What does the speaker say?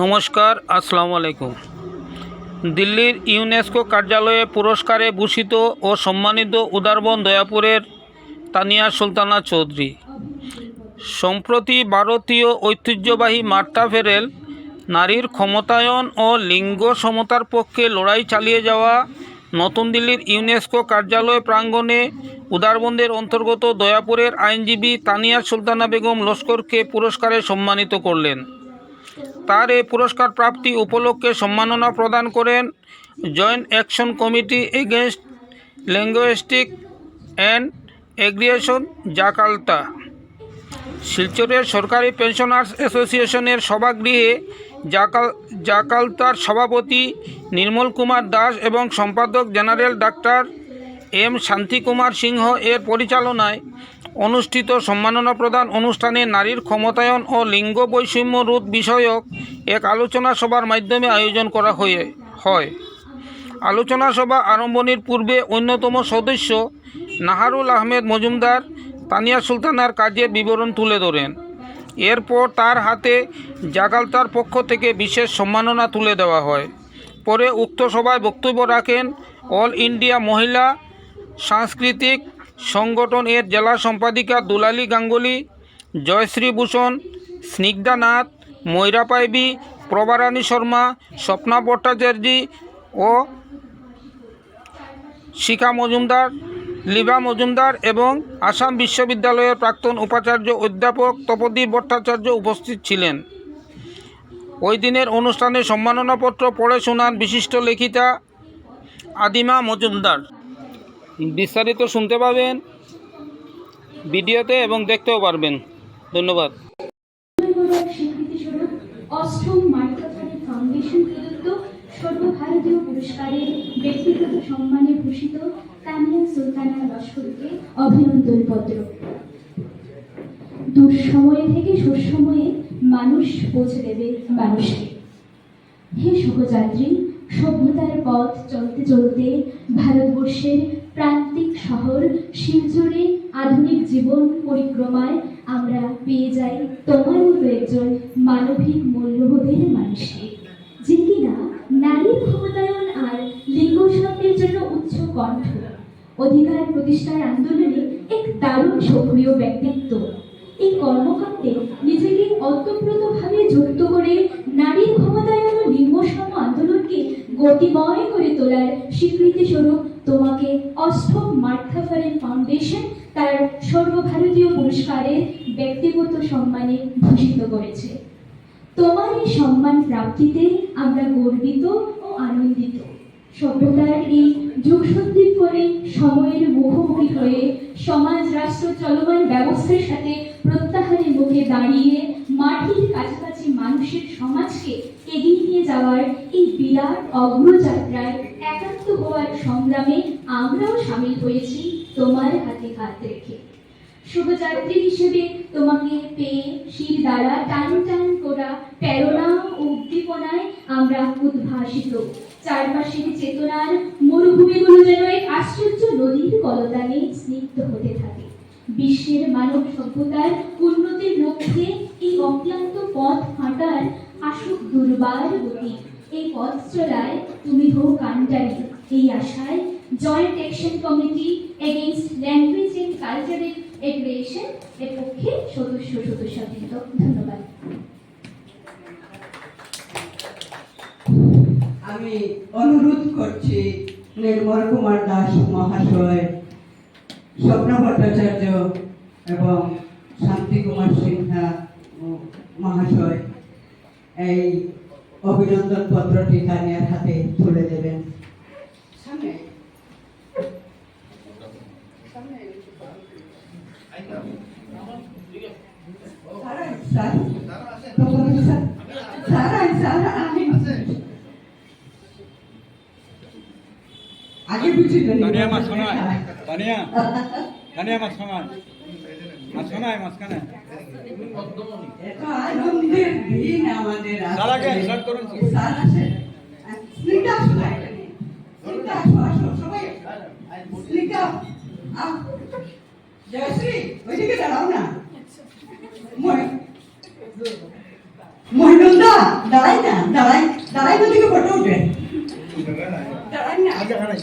নমস্কার, আসসালামু আলাইকুম। দিল্লির ইউনেস্কো কার্যালয়ে পুরস্কারে ভূষিত ও সম্মানিত উদারবন দয়াপুরের তানিয়া সুলতানা চৌধুরী। সম্প্রতি ভারতীয় ঐতিহ্যবাহী মার্তা ফেরেল, নারীর ক্ষমতায়ন ও লিঙ্গ সমতার পক্ষে লড়াই চালিয়ে যাওয়া নতুন দিল্লির ইউনেস্কো কার্যালয় প্রাঙ্গণে উদারবন্দের অন্তর্গত দয়াপুরের আইনজীবী তানিয়া সুলতানা বেগম লস্করকে পুরস্কারে সম্মানিত করলেন। তার এই পুরস্কার প্রাপ্তি উপলক্ষে সম্মাননা প্রদান করেন joint action committee against linguistic and aggression জাকালতা শিলচরের সরকারি পেনশনার্স অ্যাসোসিয়েশনের সভাগৃহে জাকাল জাকালতার সভাপতি নির্মল কুমার দাস এবং সম্পাদক general doctor M Shantikumar Singh এর পরিচালনায় অনুষ্ঠিত সম্মাননা প্রদান অনুষ্ঠানে নারীর ক্ষমতায়ন ও লিঙ্গ বৈষম্য রোধ বিষয়ক এক আলোচনা সভার মাধ্যমে আয়োজন করা হয়ে, হয়। আলোচনা সভা আরম্ভণীর পূর্বে অন্যতম সদস্য নাহারুল আহমেদ মজুমদার তানিয়া সুলতানার কাজের বিবরণ তুলে ধরেন। এরপর তার হাতে জাগালতার পক্ষ থেকে বিশেষ সম্মাননা তুলে দেওয়া হয়। পরে উক্ত সভায় বক্তব্য রাখেন অল ইন্ডিয়া মহিলা সাংস্কৃতিক সংগঠন এর জেলা সম্পাদিকা দুলালী গাঙ্গুলি, জয়শ্রী ভূষণ, স্নিগ্ধা নাথ, ময়রা পাইবি, প্রভারানী শর্মা, স্বপ্না ভট্টাচার্য ও শিখা মজুমদার লিবা মজুমদার এবং আসাম বিশ্ববিদ্যালয়ের প্রাক্তন উপাচার্য অধ্যাপক তপদীপ ভট্টাচার্য উপস্থিত ছিলেন। ওই দিনের অনুষ্ঠানে সম্মাননাপত্র পড়ে শোনান বিশিষ্ট লেখিকা আদিমা মজুমদার। বিস্তারিত শুনতে পাবেন ভিডিওতে এবং দেখতেও পারবেন। ধন্যবাদ। সর্বভারতীয় ব্যক্তিগত সম্মানে ভূষিত তানিয়া সুলতানা লস্করকে অভিনন্দন পত্র। থেকে সুসময়ে মানুষ পৌঁছে দেবে মানুষকে। হে সহযাত্রী, সভ্যতার পথ চলতে চলতে ভারতবর্ষের প্রান্তিক শহর, শিলচরে আধুনিক জীবন পরিক্রমায় আমরা পেয়ে যাই তোমার মতো একজন মানবিক মূল্যবোধের মানুষকে, যে কিনা নারীর ক্ষমতায়ন আর লিঙ্গ সমতার জন্য উচ্চ কণ্ঠ। অধিকার প্রতিষ্ঠার আন্দোলনে এক দারুণ সক্রিয় ব্যক্তিত্ব। এই কর্মকাণ্ডে নিজেকে অতপ্রতভাবে যুক্ত করে নারীর গতিময় করে তোলার স্বীকৃতি স্বরূপ তোমাকে অষ্টম মার্থাফারেন ফাউন্ডেশন তার সর্বভারতীয় পুরস্কারের ব্যক্তিগত সম্মানে ভূষিত করেছে। তোমার এই সম্মান প্রাপ্তিতে আমরা গর্বিত ও আনন্দিত। সভ্যতার এই যুগ করে সময়ের মুখোমুখি হয়ে সমাজ, রাষ্ট্র চলমান ব্যবস্থার সাথে প্রত্যাহারের মুখে দাঁড়িয়ে মাটির কাছাকাছি মানুষের সমাজকে এগিয়ে যাওয়ার এই বিরাট অগ্রযাত্রায় একাত্ম হওয়ার সংগ্রামে আমরাও সামিল হয়েছি তোমার হাতে হাত রেখে। শুভযাত্রী হিসেবে তোমাকে পেয়ে শির দ্বারা টান টান করা প্রেরণা ও উদ্দীপনায় আমরা উদ্ভাসিত। চারপাশের চেতনার মরুভূমিগুলো যেন এক আশ্চর্য নদীর কলতানে স্নিগ্ধ হতে থাকে। বিশ্বের মানব সভ্যতার উন্নতির লক্ষ্যে এই অক্লান্ত পথ আসুক দুর্বার গতি। এই পথ চলায় তুমি হো কান্ডারি এই আশায় joint action committee against language and cultural aggression এর পক্ষে সদস্য সদস্যবৃন্দ ধন্যবাদ। আমি অনুরোধ করছি নির্মল কুমার দাস মহাশয়, স্বপ্ন ভট্টাচার্য এবং শান্তি কুমার সিনহা মহাশয়। এই অভিনন্দন পত্রটি তানিয়ার হাতে তুলে দেবেন। সামনে। আগে মাছ শোনায়। তানিয়া তানিয়া মাছ শোনায়। মাছ শোনায় মাঝখানে। এত আনন্দের দিন আমাদের। জয়শ্রী ওইদিকে দাঁড়াও না মই- দাঁড়াই না দাঁড়াই দাঁড়াই উঠবে দাঁড়াই না খাড়াই